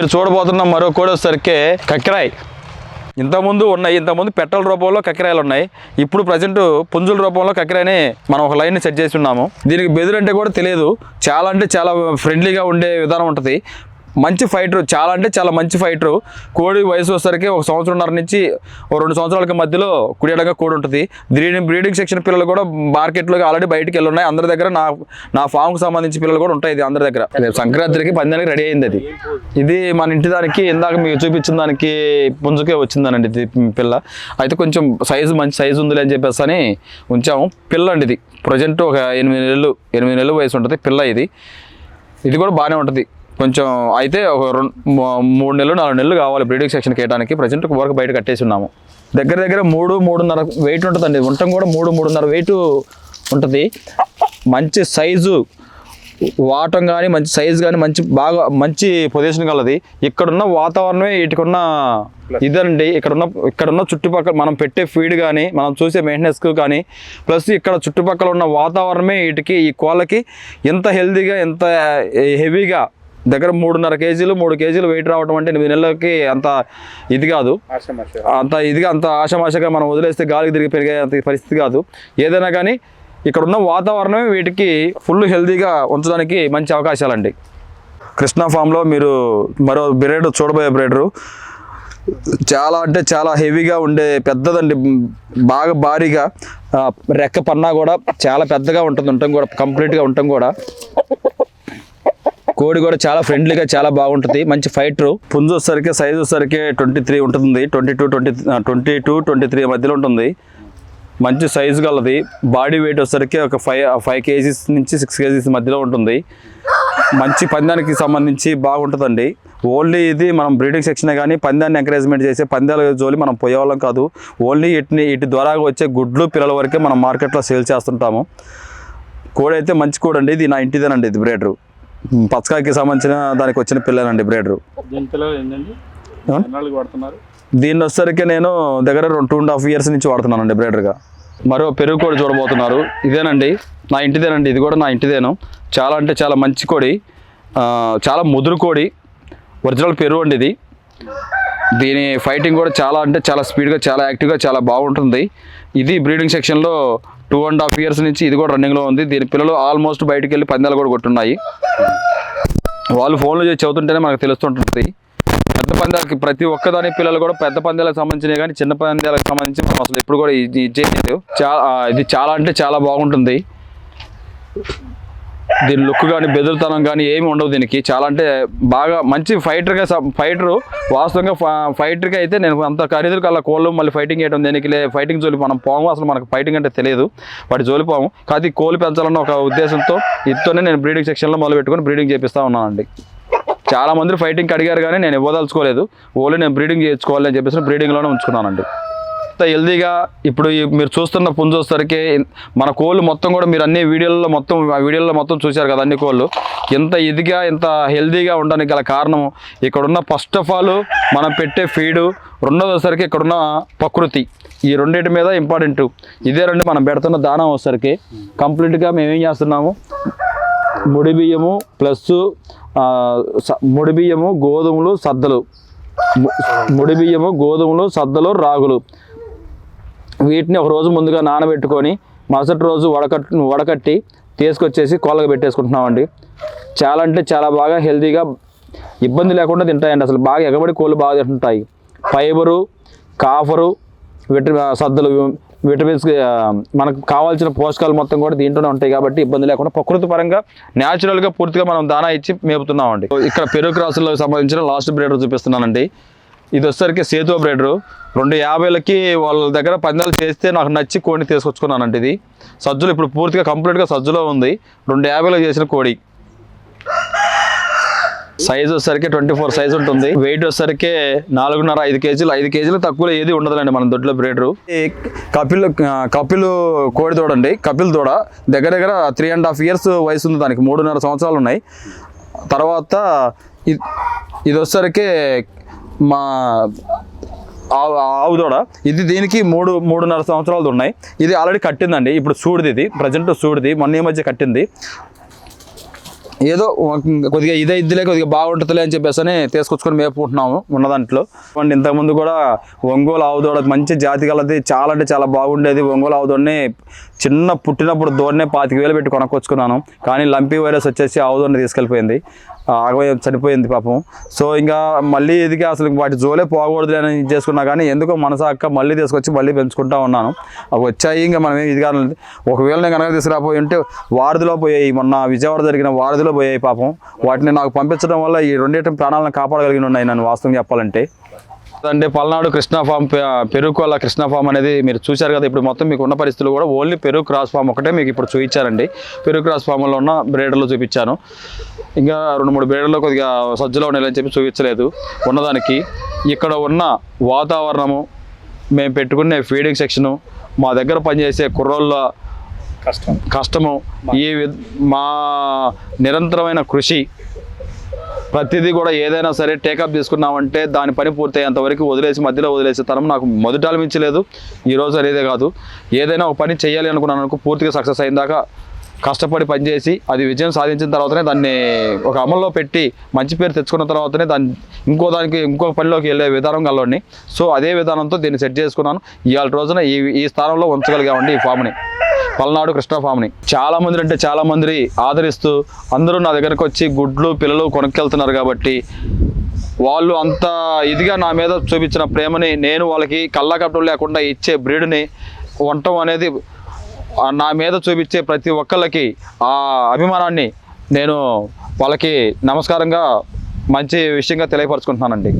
మీరు చూడబోతున్న మరో కోడి వచ్చేసరికి కక్కిరాయి. ఇంతకుముందు ఉన్నాయి ఇంతకుముందు పెట్రోల్ రూపంలో కక్కిరాయలు ఉన్నాయి. ఇప్పుడు ప్రజెంట్ పుంజుల రూపంలో కక్కిరాయని మనం ఒక లైన్ సెట్ చేసి ఉన్నాము. దీనికి బెదురు అంటే కూడా తెలియదు. చాలా అంటే చాలా ఫ్రెండ్లీగా ఉండే విధానం ఉంటుంది. మంచి ఫైటర్ చాలా అంటే చాలా మంచి ఫైటర్. కోడి వయసు వచ్చేసరికి ఒక సంవత్సరంన్నర నుంచి రెండు సంవత్సరాలకి మధ్యలో కుడియడంగా కోడి ఉంటుంది. బ్రీడింగ్ బ్రీడింగ్ సెక్షన్ పిల్లలు కూడా మార్కెట్లోకి ఆల్రెడీ బయటికి వెళ్ళి ఉన్నాయి అందరి దగ్గర నా నా ఫామ్కి సంబంధించిన పిల్లలు కూడా ఉంటాయి ఇది అందరి దగ్గర. సంక్రాంతికి పందానికి రెడీ అయింది అది. ఇది మన ఇంటి దానికి ఇందాక మీకు చూపించిన దానికి పుంజుకే వచ్చిందనండి ఇది పిల్ల. అయితే కొంచెం సైజు మంచి సైజు ఉందిలే అని చెప్పేసి అని ఉంచాము. పిల్ల అండి ఇది. ప్రజెంట్ ఒక ఎనిమిది నెలలు ఎనిమిది నెలలు వయసు ఉంటుంది పిల్ల ఇది. ఇది కూడా బాగానే ఉంటుంది. కొంచెం అయితే ఒక రెండు మూడు నెలలు నాలుగు నెలలు కావాలి బ్రీడింగ్ సెక్షన్కి వేయడానికి ప్రజెంట్ వరకు బయట కట్టేసి ఉన్నాము. దగ్గర దగ్గర మూడు మూడున్నర వెయిట్ ఉంటుందండి. ఉండటం కూడా మూడు మూడున్నర వెయిట్ ఉంటుంది. మంచి సైజు వాటం కానీ మంచి సైజు కానీ మంచి బాగా మంచి పొజిషన్ కలది ఇక్కడున్న వాతావరణమే వీటికున్న ఇదండి. ఇక్కడున్న ఇక్కడున్న చుట్టుపక్కల మనం పెట్టే ఫీడ్ కానీ మనం చూసే మెయింటెనెన్స్ కానీ ప్లస్ ఇక్కడ చుట్టుపక్కల ఉన్న వాతావరణమే వీటికి ఈ కోళ్ళకి ఎంత హెల్తీగా ఎంత eh, హెవీగా దగ్గర మూడున్నర కేజీలు మూడు కేజీలు వెయిట్ రావడం అంటే ఎనిమిది నెలలకి అంత ఇది కాదు. అంత ఇదిగా అంత ఆశమాషగా మనం వదిలేస్తే గాలికి తిరిగి పెరిగే అంత పరిస్థితి కాదు. ఏదైనా కానీ ఇక్కడ ఉన్న వాతావరణమే వీటికి ఫుల్ హెల్తీగా ఉంచడానికి మంచి అవకాశాలండి. కృష్ణా ఫామ్లో మీరు మరో బ్రేడ్ చూడబోయే బ్రేడరు చాలా అంటే చాలా హెవీగా ఉండే పెద్దదండి బాగా భారీగా. రెక్క పన్నా కూడా చాలా పెద్దగా ఉంటుంది ఉండటం కూడా కంప్లీట్గా ఉండటం కూడా. కోడి కూడా చాలా ఫ్రెండ్లీగా చాలా బాగుంటుంది. మంచి ఫైటర్. పుంజు వచ్చేసరికి సైజు వచ్చేసరికి ట్వంటీ త్రీ ఉంటుంది twenty two twenty twenty two twenty three మధ్యలో ఉంటుంది. మంచి సైజు గలది. బాడీ వెయిట్ వచ్చేసరికి ఒక ఫైవ్ ఫైవ్ కేజీస్ నుంచి సిక్స్ కేజీస్ మధ్యలో ఉంటుంది. మంచి పందానికి సంబంధించి బాగుంటుందండి. ఓన్లీ ఇది మనం బ్రీడింగ్ సెక్షన్ కానీ పందాన్ని ఎంకరేజ్మెంట్ చేసే పందాల జోలి మనం పోయేవాళ్ళం కాదు. ఓన్లీ ఇటుని ఇటు ద్వారా వచ్చే గుడ్లు పిల్లల వరకే మనం మార్కెట్లో సేల్ చేస్తుంటాము. కోడి అయితే మంచి కోడి అండి ఇది నా ఇంటిదేనండి. ఇది బ్రేడరు. పచ్చకాయకి సంబంధించిన దానికి వచ్చిన పిల్లనండి బ్రేడరు. దీన్ని వచ్చేసరికి నేను దగ్గర రెండు టూ అండ్ హాఫ్ ఇయర్స్ నుంచి వాడుతున్నానండి బ్రేడర్గా. మరో పెరుగు కోడి చూడబోతున్నారు. ఇదేనండి. నా ఇంటిదేనండి. ఇది కూడా నా ఇంటిదేను. చాలా అంటే చాలా మంచి కోడి. చాలా ముదురు కోడి. ఒరిజినల్ పెరుగు అండి ఇది. దీని ఫైటింగ్ కూడా చాలా అంటే చాలా స్పీడ్గా చాలా యాక్టివ్గా చాలా బాగుంటుంది. ఇది బ్రీడింగ్ సెక్షన్లో టూ అండ్ హాఫ్ ఇయర్స్ నుంచి ఇది కూడా రన్నింగ్లో ఉంది. దీని పిల్లలు ఆల్మోస్ట్ బయటికి వెళ్ళి పందాలు కూడా కొట్టున్నాయి. వాళ్ళు ఫోన్లు చేసి చదువుతుంటేనే మనకు తెలుస్తుంటుంది. పెద్ద పందాలకి ప్రతి ఒక్కదాని పిల్లలు కూడా పెద్ద పందాలకు సంబంధించినవి కానీ చిన్న పందాలకు సంబంధించి మనం అసలు ఎప్పుడు కూడా ఇది ఇది చేయలేదు చాలా ఇది చాలా అంటే చాలా బాగుంటుంది. దీని లుక్ కానీ బెదురుతనం కానీ ఏమి ఉండవు దీనికి. చాలా అంటే బాగా మంచి ఫైటర్గా ఫైటరు వాస్తవంగా ఫైటర్గా అయితే నేను అంత ఖరీదు అలా కోళ్ళు మళ్ళీ ఫైటింగ్ చేయడం దేనికి లే ఫైటింగ్ జోలి మనం పోము. అసలు మనకు ఫైటింగ్ అంటే తెలియదు. వాటి జోలి పోము. కాదు కోళ్ళు పెంచాలన్న ఒక ఉద్దేశంతో ఇతోనే నేను బ్రీడింగ్ సెక్షన్లో మొదలు పెట్టుకుని బ్రీడింగ్ చేపిస్తూ ఉన్నానండి. చాలా మంది ఫైటింగ్కి అడిగారు కానీ నేను ఇవ్వదలుచుకోలేదు. ఓన్లీ నేను బ్రీడింగ్ చేయించుకోవాలి అని చెప్పేసి బ్రీడింగ్లోనే ఉంచుకున్నానండి. అంత హెల్దీగా ఇప్పుడు ఈ మీరు చూస్తున్న పుంజు వచ్చేసరికి మన కోళ్ళు మొత్తం కూడా మీరు అన్ని వీడియోల్లో మొత్తం ఆ వీడియోలో మొత్తం చూశారు కదా అన్ని కోళ్ళు. ఎంత ఇదిగా ఇంత హెల్దీగా ఉండడానికి గల కారణం ఇక్కడున్న ఫస్ట్ ఆఫ్ ఆల్ మనం పెట్టే ఫీడు రెండోది వచ్చేసరికి ఇక్కడున్న ప్రకృతి. ఈ రెండింటి మీద ఇంపార్టెంట్. ఇదే రండి మనం పెడుతున్న దానం వచ్చేసరికి కంప్లీట్గా మేము ఏం చేస్తున్నాము? ముడి బియ్యము ప్లస్ స- ముడి బియ్యము గోధుమలు సద్దలు. ముడి బియ్యము గోధుమలు సద్దలు రాగులు. వీటిని ఒక రోజు ముందుగా నానబెట్టుకొని మరుసటి రోజు వడకట్ వడకట్టి తీసుకొచ్చేసి కోళ్ళకు పెట్టేసుకుంటున్నామండి. చాలా అంటే చాలా బాగా హెల్తీగా ఇబ్బంది లేకుండా తింటాయండి అసలు. బాగా ఎగబడి కోళ్ళు బాగా తింటుంటాయి ఫైబరు కాఫరు విట సద్దులు విటమిన్స్ మనకు కావాల్సిన పోషకాలు మొత్తం కూడా దీంట్లోనే ఉంటాయి కాబట్టి ఇబ్బంది లేకుండా ప్రకృతి పరంగా న్యాచురల్గా పూర్తిగా మనం దానా ఇచ్చి మేపుతున్నామండి. ఇక్కడ పెరుగు క్రాసులకు సంబంధించిన లాస్ట్ బ్రేడర్ చూపిస్తున్నానండి. ఇది వచ్చేసరికి సేతు బ్రేడరు రెండు యాభైలకి వాళ్ళ దగ్గర పందాలు చేస్తే నాకు నచ్చి కోడిని తీసుకొచ్చుకున్నానండి ఇది. సజ్జులు ఇప్పుడు పూర్తిగా కంప్లీట్గా సజ్జులో ఉంది. రెండు యాభైలో చేసిన కోడి. సైజ్ వచ్చేసరికి ట్వంటీ ఫోర్ సైజ్ ఉంటుంది. వెయిట్ వచ్చేసరికి నాలుగున్నర ఐదు కేజీలు. ఐదు కేజీలు తక్కువలో ఏది ఉండదులండి మన దొడ్లో బ్రేడరు కపిల్ కపిల్ కోడి దూడండి కపిల్ దూడ దగ్గర దగ్గర త్రీ అండ్ హాఫ్ ఇయర్స్ వయసు ఉంది దానికి. మూడున్నర సంవత్సరాలు ఉన్నాయి. తర్వాత ఇది ఇది వచ్చేసరికి మా ఆవు ఆవు దూడ ఇది దీనికి మూడు మూడున్నర సంవత్సరాలు ఉన్నాయి. ఇది ఆల్రెడీ కట్టిందండి. ఇప్పుడు సూడిది ఇది ప్రజెంట్ సూడిది. మొన్న ఈ మధ్య కట్టింది. ఏదో కొద్దిగా ఇదే ఇద్దిలే కొద్దిగా బాగుంటుందిలే అని చెప్పేసి అని తీసుకొచ్చుకొని మేపుకుంటున్నాము ఉన్న దాంట్లో. అండ్ ఇంతకుముందు కూడా ఒంగోలు ఆవుదోడ మంచి జాతి కలది చాలా అంటే చాలా బాగుండేది ఒంగోలు ఆవుదోడిని చిన్న పుట్టినప్పుడు దోడనే పాతిక వేలు పెట్టి కొనుక్కొచ్చుకున్నాను. కానీ లంపీ వైరస్ వచ్చేసి ఆవుదోడిని తీసుకెళ్ళిపోయింది. ఆగవే చనిపోయింది పాపం. సో ఇంకా మళ్ళీ ఇదికి అసలు వాటి జోలే పోకూడదు అని చేసుకున్నా కానీ ఎందుకో మనసాక్క మళ్ళీ తీసుకొచ్చి మళ్ళీ పెంచుకుంటా ఉన్నాను. అవి వచ్చాయి ఇంకా మనం ఇది కాదు. ఒకవేళ నేను కనుక తీసుకురాపోయి ఉంటే వారధిలో పోయాయి. మొన్న విజయవాడ జరిగిన వారధిలో పోయాయి పాపం. వాటిని నాకు పంపించడం వల్ల ఈ రెండింటి ప్రాణాలను కాపాడగలిగి ఉన్నాయి నన్ను వాస్తవం చెప్పాలంటే. అంటే పల్నాడు కృష్ణా ఫామ్ పె- పెరుగు కొల్ల ఫామ్ అనేది మీరు చూశారు కదా ఇప్పుడు మొత్తం మీకు ఉన్న పరిస్థితులు కూడా ఓన్లీ పెరుగు క్రాస్ ఫామ్ ఒకటే మీకు ఇప్పుడు చూపించారండి. పెరుగు క్రాస్ ఫామ్లో ఉన్న బ్రేడర్లు చూపించాను. ఇంకా రెండు మూడు బ్రేడర్లు కొద్దిగా సజ్జలో ఉండాలని చెప్పి చూపించలేదు. ఉన్నదానికి ఇక్కడ ఉన్న వాతావరణము మేము పెట్టుకునే ఫీడింగ్ సెక్షను మా దగ్గర పనిచేసే కుర్రోళ్ళ కష్టము. ఈ వి- మా నిరంతరమైన కృషి ప్రతిదీ కూడా ఏదైనా సరే టేకప్ తీసుకున్నామంటే దాని పని పూర్తయ్యేంత వరకు వదిలేసి మధ్యలో వదిలేసే తరం నాకు మొదట అనిపించలేదు ఈ రోజు అనేదే కాదు. ఏదైనా ఒక పని చేయాలి అనుకున్నాను అనుకో పూర్తిగా సక్సెస్ అయిన దాకా కష్టపడి పనిచేసి అది విజయం సాధించిన తర్వాతనే దాన్ని ఒక అమల్లో పెట్టి మంచి పేరు తెచ్చుకున్న తర్వాతనే దాన్ని ఇంకో దానికి ఇంకో పనిలోకి వెళ్ళే విధానం కలవాడిని సో అదే విధానంతో దీన్ని సెట్ చేసుకున్నాను. ఇవాళ రోజున ఈ ఈ స్థానంలో ఉంచగలిగామండి ఈ ఫామ్ని పల్నాడు కృష్ణ చాలా మంది అంటే చాలా మంది ఆదరిస్తూ అందరూ నా దగ్గరకు వచ్చి గుడ్లు పిల్లలు కొనుక్కెళ్తున్నారు కాబట్టి వాళ్ళు అంత ఇదిగా నా మీద చూపించిన ప్రేమని నేను వాళ్ళకి కళ్ళకప్పడం లేకుండా ఇచ్చే బ్రీడ్ని వంటం అనేది నా మీద చూపించే ప్రతి ఒక్కళ్ళకి ఆ అభిమానాన్ని నేను వాళ్ళకి నమస్కారంగా మంచి విషయంగా తెలియపరచుకుంటున్నానండి.